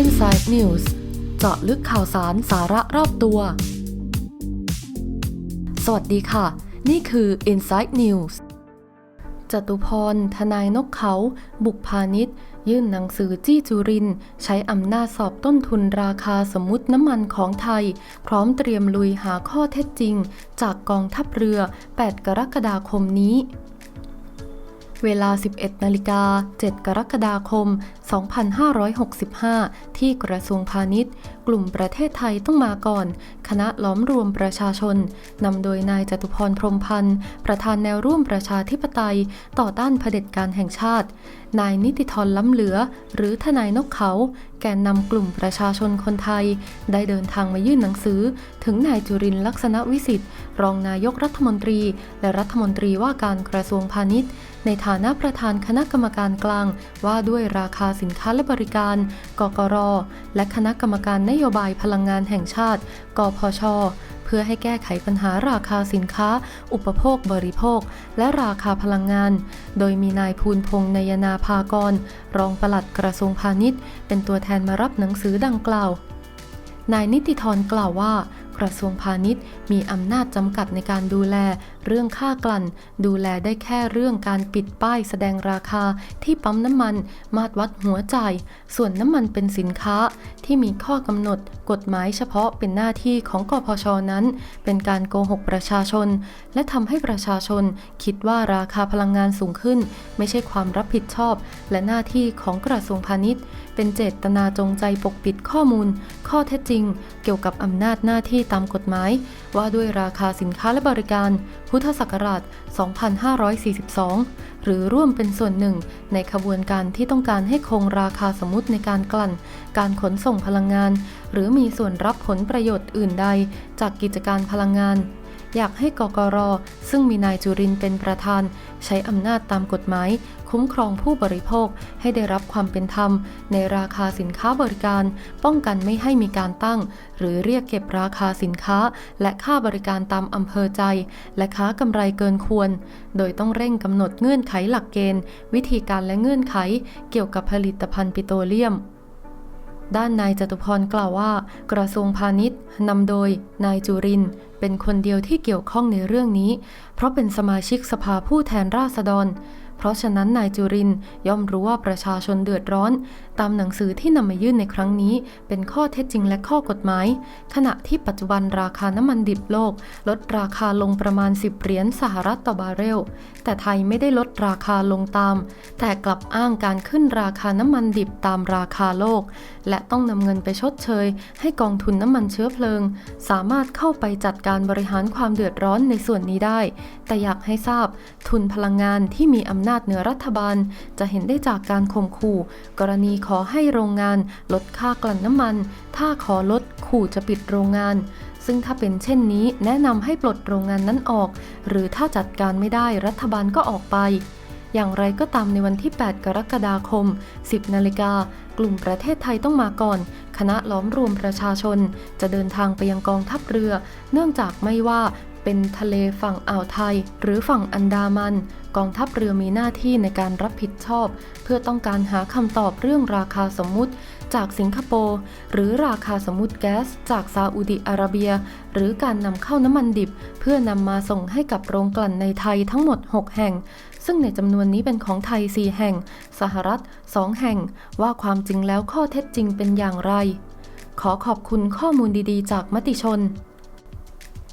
Inside News เจาะลึกข่าวสารสาระรอบตัว สวัสดีค่ะ นี่คือ Inside News จตุพร ทนายนกเขา บุกพาณิชย์ ยื่นหนังสือจี้จุริน ใช้อำนาจสอบต้นทุนราคาสมมติน้ำมันของไทย พร้อมเตรียมลุยหาข้อเท็จจริง จากกองทัพเรือ 8 กรกฎาคมนี้ เวลา 11นาฬิกา 7 กรกฎาคม 2565 ที่กระทรวงพาณิชย์ กลุ่มประเทศไทยต้องมาก่อน คณะล้อมรวมประชาชน นำโดยนายจตุพรพรมพันธ์ ประธานแนวร่วมประชาธิปไตย ต่อต้านเผด็จการแห่งชาติ นายนิติธรล้ำเหลือ หรือทนายนกเขา แกนนำกลุ่มประชาชนคนไทย ได้เดินทางมายื่นหนังสือ ถึงนายจุรินทร์ลักษณะวิสิทธิ์ รองนายกรัฐมนตรี และรัฐมนตรีว่าการกระทรวงพาณิชย์ ในฐานะประธานคณะกรรมการกลางว่าด้วยราคาสินค้าและบริการ กกร และคณะกรรมการนโยบายพลังงานแห่งชาติ กพชเพื่อให้แก้ไขปัญหาราคาสินค้า อุปโภคบริโภค และราคาพลังงาน โดยมีนายภูลพงษ์นยนาภากร รองปลัดกระทรวงพาณิชย์ เป็นตัวแทนมารับหนังสือดังกล่าว นายนิติธรกล่าวว่า กระทรวงพาณิชย์ มีอำนาจจำกัดในการดูแล เรื่องค่ากลั่น ดูแลได้แค่เรื่องการปิดป้ายแสดงราคาที่ปั๊มน้ำมัน มาตรวัดหัวจ่าย ส่วนน้ำมันเป็นสินค้า ที่มีข้อกำหนดกฎหมายเฉพาะเป็นหน้าที่ของกพชนั้น เป็นการโกหกประชาชน และทำให้ประชาชนคิดว่าราคาพลังงานสูงขึ้น ไม่ใช่ความรับผิดชอบ และหน้าที่ของกระทรวงพาณิชย์ เป็นเจตนาจงใจปกปิดข้อมูล ข้อเท็จจริง เกี่ยวกับอำนาจหน้าที่ตามกฎหมาย ว่าด้วยราคาสินค้าและบริการ พุทธศักราช 2542 หรือร่วมเป็นส่วนหนึ่ง ในขบวนการที่ต้องการให้คงราคาสมมติในการกลั่น การขนส่งพลังงาน หรือมีส่วนรับผลประโยชน์อื่นใด จากกิจการพลังงาน อยากให้กกรซึ่งมีนายจุรินเป็นประธาน ใช้อำนาจตามกฎหมาย คุ้มครองผู้บริโภคให้ได้รับความเป็นธรรม ในราคาสินค้าบริการ ป้องกันไม่ให้มีการตั้ง หรือเรียกเก็บราคาสินค้า และค่าบริการตามอำเภอใจ และค้ากำไรเกินควร โดยต้องเร่งกำหนดเงื่อนไขหลักเกณฑ์ วิธีการและเงื่อนไข เกี่ยวกับผลิตภัณฑ์ปิโตรเลียมด้านนายจตุพรกล่าวว่า กระทรวงพาณิชย์นำโดยนายจุริน เป็นคนเดียวที่เกี่ยวข้องในเรื่องนี้ เพราะเป็นสมาชิกสภาผู้แทนราษฎร เพราะฉะนั้นนายจุรินย่อมรู้ว่าประชาชนเดือดร้อน ตามหนังสือที่นำมายื่นในครั้งนี้ เป็นข้อเท็จจริงและข้อกฎหมาย ขณะที่ปัจจุบันราคาน้ำมันดิบโลก ลดราคาลงประมาณ 10 เหรียญสหรัฐต่อบาร์เรล แต่ไทยไม่ได้ลดราคาลงตาม แต่กลับอ้างการขึ้นราคาน้ำมันดิบตามราคาโลก และต้องนำเงินไปชดเชย ให้กองทุนน้ำมันเชื้อเพลิง สามารถเข้าไปจัดการบริหารความเดือดร้อนในส่วนนี้ได้ แต่อยากให้ทราบ ทุนพลังงานที่มีอำนาจนาจเหนือรัฐบาล จะเห็นได้จากการข่มขู่ กรณีขอให้โรงงาน ลดค่ากลั่นน้ำมัน ถ้าขอลดขู่จะปิดโรงงาน ซึ่งถ้าเป็นเช่นนี้แนะนำให้ปลดโรงงานนั้นออก หรือถ้าจัดการไม่ได้รัฐบาลก็ออกไปอย่างไรก็ตามในวันที่ 8 กรกฎาคม 10 นาฬิกา กลุ่มประเทศไทยต้องมาก่อน คณะล้อมรวมประชาชน จะเดินทางไปยังกองทัพเรือ เนื่องจากไม่ว่า เป็นทะเลฝั่งอ่าวไทย หรือฝั่งอันดามัน กองทัพเรือมีหน้าที่ในการรับผิดชอบ เพื่อต้องการหาคำตอบเรื่องราคาสมมุติ จากสิงคโปร์หรือราคาสมมุติแก๊ส จากซาอุดิอาระเบีย หรือการนำเข้าน้ำมันดิบ เพื่อนำมาส่งให้กับโรงกลั่นในไทยทั้งหมด 6 แห่ง ซึ่งในจำนวนนี้เป็นของไทย 4 แห่ง สหรัฐ 2 แห่ง ว่าความจริงแล้วข้อเท็จจริงเป็นอย่างไร ขอขอบคุณข้อมูลดีๆ จากมติชน